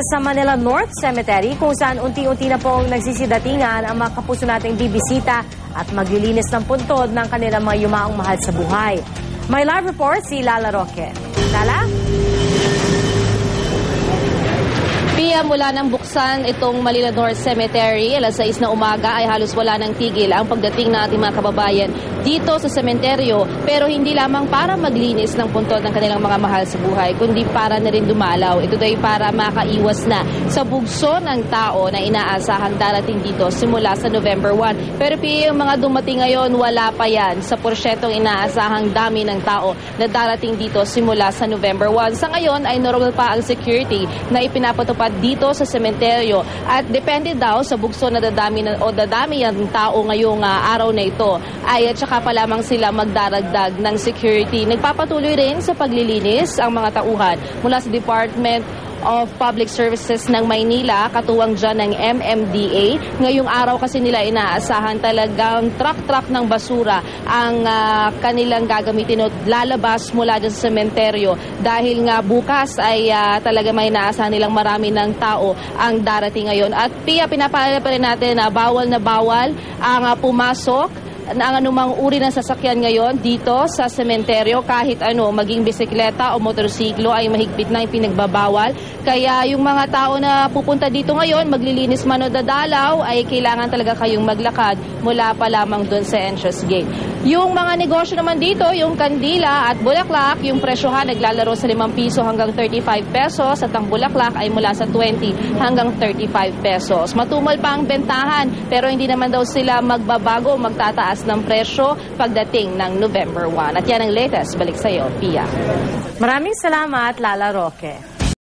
sa Manila North Cemetery kung saan unti-unti na pong nagsisidatingan ang mga kapuso nating bibisita at maglilinis ng puntod ng kanilang mga yumaong mahal sa buhay. May live report si Lala Roque. Lala? Pia mula nang buksan itong Manila North Cemetery, alas 6 na umaga ay halos wala ng tigil ang pagdating ng ating mga kababayan dito sa sementeryo. Pero hindi lamang para maglinis ng puntod ng kanilang mga mahal sa buhay, kundi para na rin dumalaw. Ito ay para makaiwas na sa bugso ng tao na inaasahang darating dito simula sa November 1. Pero yung mga dumating ngayon, wala pa yan sa porsyetong inaasahang dami ng tao na darating dito simula sa November 1. Sa ngayon ay normal pa ang security na ipinapatupad dito sa sementeryo at depende daw sa bugso na dadami na, o dadami ang tao ngayong ah, araw na ito ay at saka pa lamang sila magdaragdag ng security. Nagpapatuloy rin sa paglilinis ang mga tauhan mula sa Department of Public Services ng Maynila, katuwang dyan ng MMDA. Ngayong araw kasi nila inaasahan talagang truck-truck ng basura ang ah, kanilang gagamitin at lalabas mula dyan sa sementeryo dahil nga bukas ay ah, talaga may inaasahan nilang marami ng tao ang darating ngayon. At Pia, pinapaalala pa rin natin na bawal na bawal ang ah, pumasok na ang anumang uri ng sasakyan ngayon dito sa sementeryo kahit ano, maging bisikleta o motorsiklo ay mahigpit na yung pinagbabawal. Kaya yung mga tao na pupunta dito ngayon, maglilinis man o dadalaw, ay kailangan talaga kayong maglakad mula pa lamang doon sa entrance gate. Yung mga negosyo naman dito, yung kandila at bulaklak, yung presyohan naglalaro sa 5 piso hanggang 35 pesos at ang bulaklak ay mula sa 20 hanggang 35 pesos. Matumal pa ang bentahan pero hindi naman daw sila magbabago, magtataas ng presyo pagdating ng November 1. At yan ang latest. Balik sa iyo, Pia. Maraming salamat, Lala Roque.